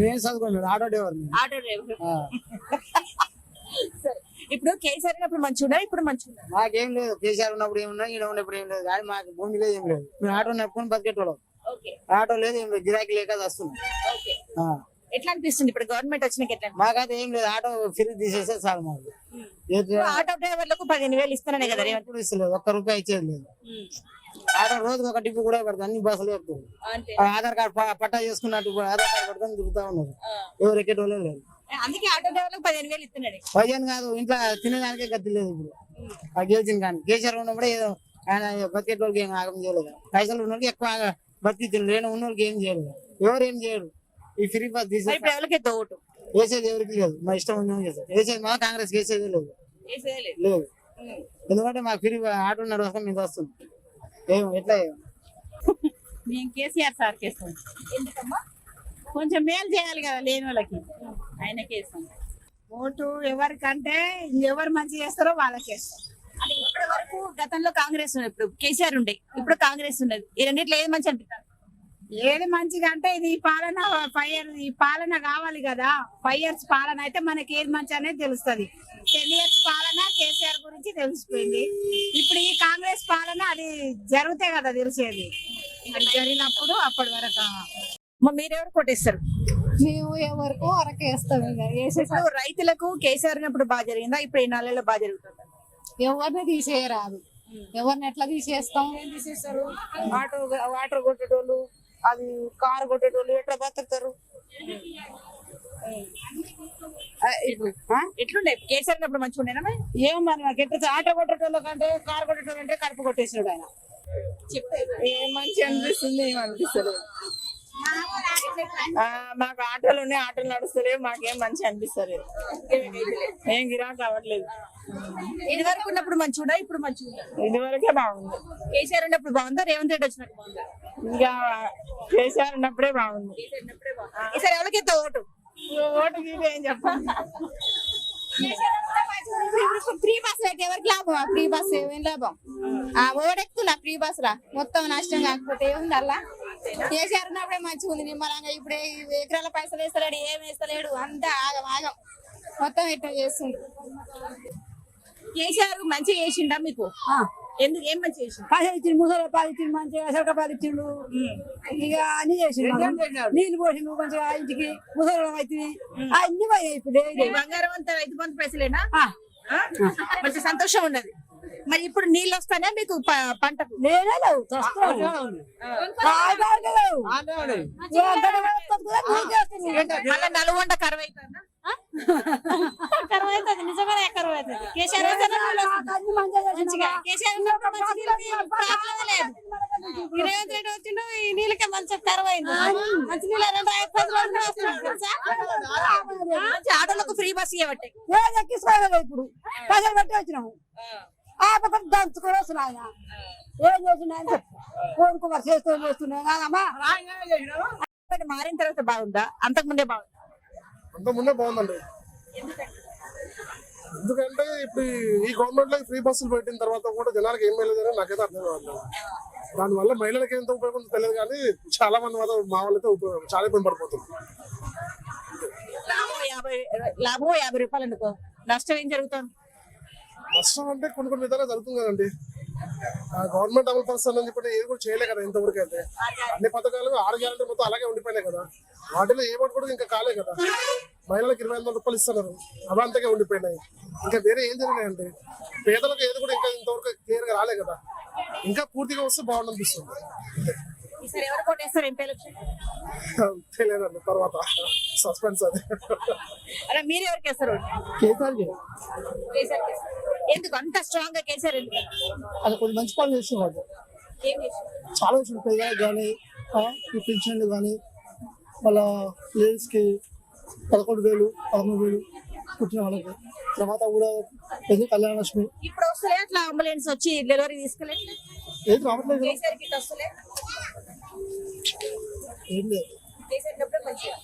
మేము చదువుకున్నాడు auto driver. Auto driver. సరే. ఇప్పుడు కేసీఆర్ ఉన్నప్పుడు మంచిగా ఉన్నారు? ఇప్పుడు మంచిగా ఉన్నారు? మాకేం లేదు. కేసీఆర్ ఉన్నప్పుడు ఏమున్నా ఈయన ఉన్నప్పుడు ఏం లేదు. కానీ మాకు భూమి లేదు ఏం లేదు. మేము ఆటో నడుపుకొని బతికేటోళ్ళం. ఆటో లేదు ఏం లేదు. గిరాకీ లేక వస్తున్నాం ఓకే. ఎట్లా అనిపిస్తుంది ఇప్పుడు గవర్నమెంట్ వచ్చినాక ఎట్లా? మాకైతే ఏం లేదు. ఆటో ఫిరి తీసేస్తే చాలు మాకు. ఆటో డ్రైవర్లకు పదిహేను వేలు ఇస్తున్నానే కదా ఇస్తలేదు. ఒక్క రూపాయి ఇచ్చేది లేదు. ఆటో రోజుకి ఒక టిప్పు కూడా పెడతారు అన్ని బస్సులు అంతే ఆధార్ కార్డు పట్టా చేసుకున్నట్టు ఆధార్ కార్డు పట్టుకొని తిరుగుతా ఉన్నారు. ఎవరు ఎక్కేటోళ్ళే లేదు అందుకే ఆటో డ్రైవర్లకు పదిహేను వేలు ఇస్తున్నాడు. పదిహేను కాదు ఇంట్లో తినేదానికే గతి లేదు ఇప్పుడు. ఆ గెలిచిన కానీ కేసీఆర్ ఉన్నప్పుడే ఏదో ఆయన బతికేటోళ్ళకి ఏం ఆగం చేయలేదు. పైసలు ఉన్నోళ్ళకి ఎక్కువ బతికించారు లేని ఉన్నోళ్ళకి ఏం చేయలేదు ఎవరు ఏం చేయరు. ఈ ఫ్రీ బస్ ఇప్పుడు ఎవరికి ఓటు? వేసేది ఎవరికి లేదు. మా ఇష్టం ఉందని చేస్తారు? వేసేది మా కాంగ్రెస్ వేసేది లేదు. లేదు. ఎందుకంటే మాకు ఫ్రీ ఆటో నడవస్తాం మేము వస్తుంది. ఏం ఎట్లా ఏం? మేము కేసీఆర్ సార్ ఎందుకమ్మా? కొంచెం మేలు చేయాలి కదా లేని వాళ్ళకి. ఆయనకే ఇస్తాం. ఓటు ఎవరికంటే ఎవరు మంచి చేస్తారో వాళ్ళకే ఇస్తాం. అంటే ఇప్పటి వరకు గతంలో కాంగ్రెస్ ఉన్నది. ఇప్పుడు కేసీఆర్ ఉండే. ఇప్పుడు కాంగ్రెస్ ఉన్నది. ఈ రెండిట్లో ఏది మంచి అనిపిస్తారు ఏది మంచిగా అంటే ఇది పాలన ఫైవ్ ఇయర్స్ ఈ పాలన కావాలి కదా. ఫైవ్ ఇయర్స్ పాలన అయితే మనకి ఏది మంచి అనేది తెలుస్తుంది. టెన్ ఇయర్స్ పాలన తెలిసిపోయింది. ఇప్పుడు ఈ కాంగ్రెస్ పాలన అది జరిగితే కదా తెలిసేది. అది జరిగినప్పుడు అప్పటి వరకు. మరి మీరెవరు కొట్టేస్తారు? మేము ఎవరికో వరకు వేస్తాం ఇక. ఇప్పుడు రైతులకు కేసీఆర్ ఉన్నప్పుడు బాగా జరిగిందా? ఇప్పుడు ఈ నాలుగేళ్ళు బాగా జరుగుతుంది? ఎవరిని తీసేయరాదు. ఎవరిని ఎట్లా తీసేస్తాం? తీసేస్తారు? ఆటో వాటర్ కొట్టేటోళ్ళు అది కారు కొట్టేటోళ్ళు ఎట్లా బతుకుతారు? ఇప్పుడు? ఎట్లుండే? కేసీఆర్ ఉన్నప్పుడు మంచిగా ఉండేనా మరి? ఏం మరి నాకు ఎట్లా? ఆటో కొట్టేటోళ్ళ కంటే కారు కొట్టేటోళ్ళు అంటే కడుపు కొట్టేసినాడు ఆయన. మంచి అనిపిస్తుంది ఏం అనిపిస్తలేదు. ఆ, మాకు ఆటోలు ఉన్నాయి ఆటోలు నడుస్తలేవు మాకేం మంచి అనిపిస్తలేదు. ఏం గిరాక్ అవ్వట్లేదు. ఇది వరకు ఉన్నప్పుడు మంచిగా ఇప్పుడు మంచిగా ఇది వరకే బాగుంది. కేసీఆర్ ఉన్నప్పుడు బాగుందా? రేవంత్ రెడ్డి వచ్చినప్పుడు బాగుందా? ఇంకా కేసీఆర్ ఉన్నప్పుడే బాగుంది. ఈసారి ఎవరికి ఎత్తా ఓటు? ఓటు ఏం చెప్పండి. ఫ్రీ బస్ అయితే ఎవరికి లాభం? ఆ ఫ్రీ బస్ ఏం లాభం? ఆ ఓడెక్కుతున్నా ఫ్రీ బస్ రా. మొత్తం నష్టం కాకపోతే ఏముంది అలా కేసీఆర్ ఉన్నప్పుడే మంచిగా ఉంది నిమ్మలంగా. ఇప్పుడే ఈ ఎకరాల పైసలు వేస్తలేడు ఏం వేస్తలేడు. అంతా ఆగం ఆగం. మొత్తం ఇట్లా చేస్తుంది కేసీఆర్ మంచిగా చేసిండా మీకు? ఎందుకు ఏం మంచి చేసిండు? పైసలు ఇచ్చిండు ముసలి పాలు ఇచ్చిండు మంచిగా సరక పాలు ఇచ్చిండు. ఇక అన్ని చేసిండు నీళ్ళు పోసిండు మంచిగా ఇంటికి ముసలి అయితే అన్ని పోయాయి ఇప్పుడు ఈ. బంగారం అంతా రైతు బంధు పైసలేనా? మంచి సంతోషం ఉన్నది. మరి ఇప్పుడు నీళ్ళు వస్తానే మీకు ప- పంటకు? లేనే లేవు. మళ్ళీ నలుగొండ కరువు అవుతుందా కరువు అవుతుంది నిజంగానే కరువు అవుతుంది కేసీఆర్ మంచిగా కేసీఆర్ ప్రాబ్లం లేదు ఈ రేవంత్ రెడ్డి వచ్చిండు ఈ నీళ్ళకే మంచి కరువు అయింది మంచి నీళ్ళు రెండు ఐదు వస్తున్నాయి ఆటోలకు ఫ్రీ బస్ ఇప్పుడు పైసలు పెట్టి వచ్చినాము ఆ పక్కన దంచుకొని ఏం చెప్పు కోరుకుమార్ చేస్తూ చేస్తున్నాయి కాదమ్మా మారిన తర్వాత బాగుందా అంతకు ముందే బాగుందా అంత ముందే బాగుందండి. ఎందుకంటే ఇప్పుడు ఈ గవర్నమెంట్లో ఫ్రీ బస్సులు పెట్టిన తర్వాత కూడా జనాలకు ఏం వెళ్ళలేదని నాకైతే అర్థం కావట్లేదు. దానివల్ల మహిళలకు ఎంత ఉపయోగం తెలియదు కానీ చాలా మంది మాత్రం మా వాళ్ళైతే ఉపయోగం చాలా ఇబ్బంది పడిపోతుంది లాభం యాభై రూపాయలు అనుకో నష్టం ఏం జరుగుతుంది? నష్టం అంటే కొన్ని కొన్ని విధాలుగా జరుగుతుంది కదండి. గవర్నమెంట్ అమలు పరుస్తుందని చెప్పి ఏది కూడా చేయలే కదా ఇంతవరకు అయితే. అన్ని పథకాలు ఆరు గ్యారెంటీ మొత్తం అలాగే ఉండిపోయినాయి కదా. వాటిలో ఏ కూడా ఇంకా కాలే కదా. మహిళలకు ఇరవై ఐదు రూపాయలు ఇస్తున్నారు. అవి అంతగా ఉండిపోయినాయి. ఇంకా వేరే ఏం జరిగినాయండి? పేదలకు ఏది కూడా ఇంకా ఇంతవరకు క్లియర్గా రాలే కదా. ఇంకా పూర్తిగా వస్తే బాగుండనిపిస్తుంది ఈసారి ఎవరు కొట్టేస్తారు ఎంపీ ఎలక్షన్ తెలియదండి తర్వాత సస్పెన్స్ అది అలా మీరు ఎవరికి వేస్తారు? కేసీఆర్. కేసీఆర్కి వేస్తారు. ఎందుకు అంత స్ట్రాంగ్గా కేసీఆర్ ఎందుకు అది కొన్ని మంచి పనులు చేస్తున్నాడు ఏం చేశారు? చాలా వచ్చిన పేదలకు కానీ ఈ కానీ మళ్ళా లేడీస్కి పదకొండు వేలు పదమూడు వేలు పుట్టిన వాళ్ళకి తర్వాత కూడా పెద్ద కళ్యాణ లక్ష్మి ఇప్పుడు వస్తలే అట్లా అంబులెన్స్ వచ్చి డెలివరీ తీసుకెళ్ళి ఏది రావట్లేదు. కేసీఆర్కి వస్తలే ఏం లేదు. కేసీఆర్ మంచిగా.